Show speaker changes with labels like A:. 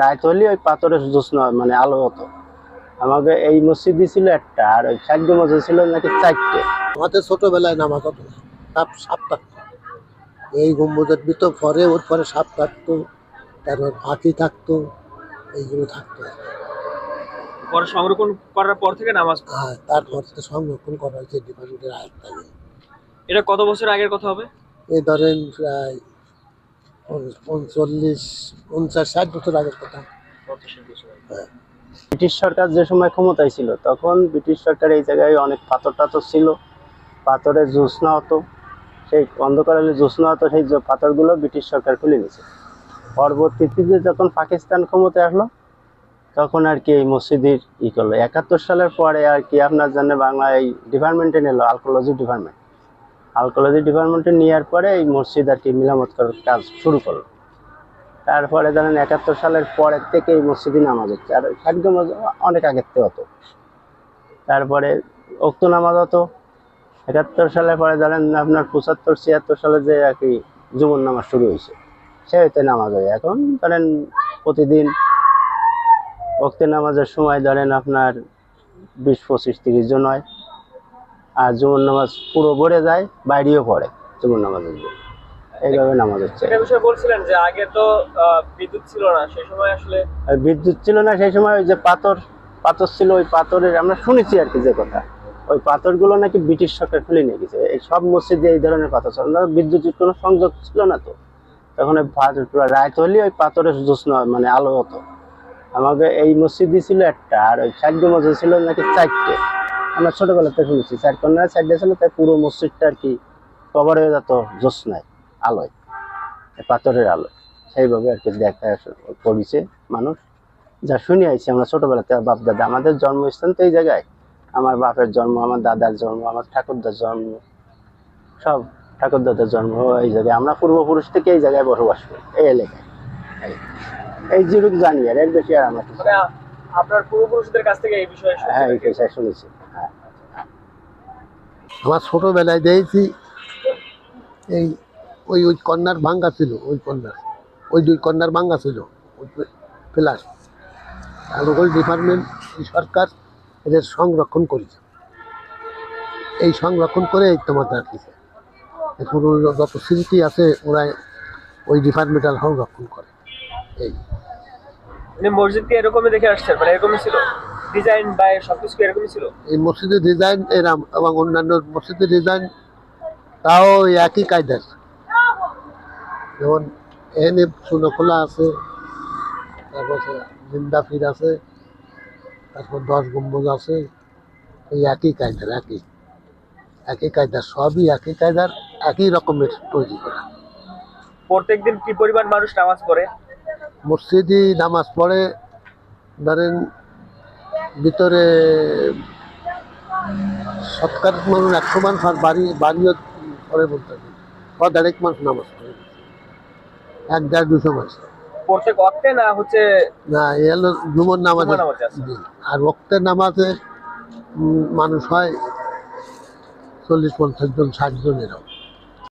A: রাত হলে ওই পাথরের জ্যোৎস্না মানে আলো হতো। আমাকে এই মসজিদ ছিল একটা আর ওই সাধ্য মসজিদ ছিল নাকি চারটে।
B: আমাদের ছোটবেলায় নামাজ হতো না সাপ সাপ থাকতো। এই গম্বুজের ভিতর পরে ওর পরে সাপ থাকতো তারপর হাতি থাকতো এইগুলো থাকতো।
C: পরে সংরক্ষণ করার পর থেকে নামাজ।
B: আর তারপর তো সংরক্ষণ করা হয়েছে ডিপার্টমেন্টের আয়াত থাকে
C: এটা কত বছর আগের কথা হবে?
B: এই ধরেন প্রায় পঞ্চল্লিশ, পঞ্চাশ, ষাট বছর আগের কথা। হ্যাঁ।
A: ব্রিটিশ সরকার যে সময় ক্ষমতায় ছিল, তখন ব্রিটিশ সরকার এই জায়গায় অনেক পাথর টাথর ছিল। পাথরের জ্যোৎস্না হতো। সেই অন্ধকারে জ্যোৎস্না হতো, সেই পাথরগুলো ব্রিটিশ সরকার খুলে নিয়েছে। পরবর্তীতে যখন পাকিস্তান ক্ষমতায় আসলো, তখন আর কি এই মসজিদের ই করল। একাত্তর সালের পরে আর কি আপনার জন্য বাংলা এই ডিপার্টমেন্টে নিল আর্কোলজি ডিপার্টমেন্ট আর্কোলজি ডিপার্টমেন্টে নেওয়ার পরে এই মসজিদ আর কি মেরামত করার কাজ শুরু করল। তারপরে ধরেন একাত্তর সালের পরের থেকে এই মসজিদে নামাজ হচ্ছে। আর ষাট অনেক আগের থেকে হতো। তারপরে উক্ত নামাজ হতো। একাত্তর সালের পরে ধরেন আপনার পঁচাত্তর, ছিয়াত্তর সালে যে আর কি জুমন নামাজ শুরু হয়েছে সে হইতে নামাজ হয়। এখন ধরেন প্রতিদিন উক্ত নামাজের সময় ধরেন আপনার বিশ, পঁচিশ, তিরিশ জন হয়। আর জুমন নামাজ পুরো ভরে যায় বাইরেও পড়ে জুমন নামাজের জন্য এইভাবে নামাজ হচ্ছে।
C: সেটা বিষয়ে বলছিলেন যে আগে তো বিদ্যুৎ ছিল না সেই সময় আসলে
A: বিদ্যুৎ ছিল না সেই সময় ওই যে পাথর পাথর ছিল ওই পাথরের আমরা শুনেছি আর কি যে কথা। ওই পাথরগুলো নাকি ব্রিটিশ সরকার খুলে নিয়ে গেছে। এই সব মসজিদে এই ধরনের পাথর ছিল না। বিদ্যুতের কোনো সংযোগ ছিল না তো। তখন ওই রাত হলে ওই পাথরের জ্যোৎস্না মানে আলো হতো। আমাকে এই মসজিদই ছিল একটা আর ওই সাধ্য মসজিদ ছিল নাকি চারটে। আমরা ছোটবেলাতে শুনেছি চার কন্যা চারটে ছিল তাই পুরো মসজিদটা আর কি কভার হয়ে যেত জ্যোৎস্নায় আলোয় পাথরের আলোয়। সেইভাবে আর কি দেখা করেছে মানুষ। যা শুনে আইছি আমরা ছোটবেলাতে বাপ দাদা, আমাদের জন্মস্থান তো এই জায়গায়। আমার বাপের জন্ম, আমার দাদার জন্ম, আমার ঠাকুরদার জন্ম, সব ঠাকুরদাদার জন্ম এই জায়গায়। আমরা পূর্বপুরুষ থেকে এই জায়গায় বসবাস করি, এই এলাকায়। এই- যেরূপ জানি আর এর বেশি আর আমরা
C: আপনার পূর্বপুরুষদের কাছ থেকে এই বিষয়ে
A: হ্যাঁ এই? শুনেছি। হ্যাঁ
B: আমার ছোটবেলায় দেখেছি এই ওই ওই কন্যার ভাঙ্গা ছিল ওই কন্যার ওই দুই কন্যার ভাঙ্গা ছিল আর ওই ডিপার্টমেন্ট এই সরকার এদের সংরক্ষণ করেছে। এই সংরক্ষণ করে এই তোমার রাখিছে এখন যত স্মৃতি আছে ওরা ওই ডিপার্টমেন্টাল সংরক্ষণ করে। এই।
C: মানে মসজিদকে এরকমই দেখে আসছেন মানে এরকমই ছিল? ডিজাইন বা সবকিছু কি এরকমই ছিল?
B: এই মসজিদের ডিজাইন এরাম এবং অন্যান্য মসজিদের ডিজাইন তাও একই কায়দার। যেমন এখানে সুনখোলা আছে তারপর জিন্দা ফির আছে তারপর দশ গম্বুজ আছে এই একই কায়দার একই। একই কায়দার সবই একই কায়দার একই রকমের তৈরি করা।
C: প্রত্যেকদিন কি পরিমাণ মানুষ নামাজ পড়ে?
B: মসজিদে নামাজ পড়ে ধরেন ভিতরে সৎকার মানুষ একশো মানুষ আর বাড়ি বাড়িও পড়ে বলতে হবে। বা দেড়েক মানুষ নামাজ পড়ে। এক দেড় দুশো
C: অক্টে না হচ্ছে
B: না এ হলো জুমর নামাজ। আর রক্তের নামাজে মানুষ হয় চল্লিশ পঞ্চাশ জন ষাট জন এরকম।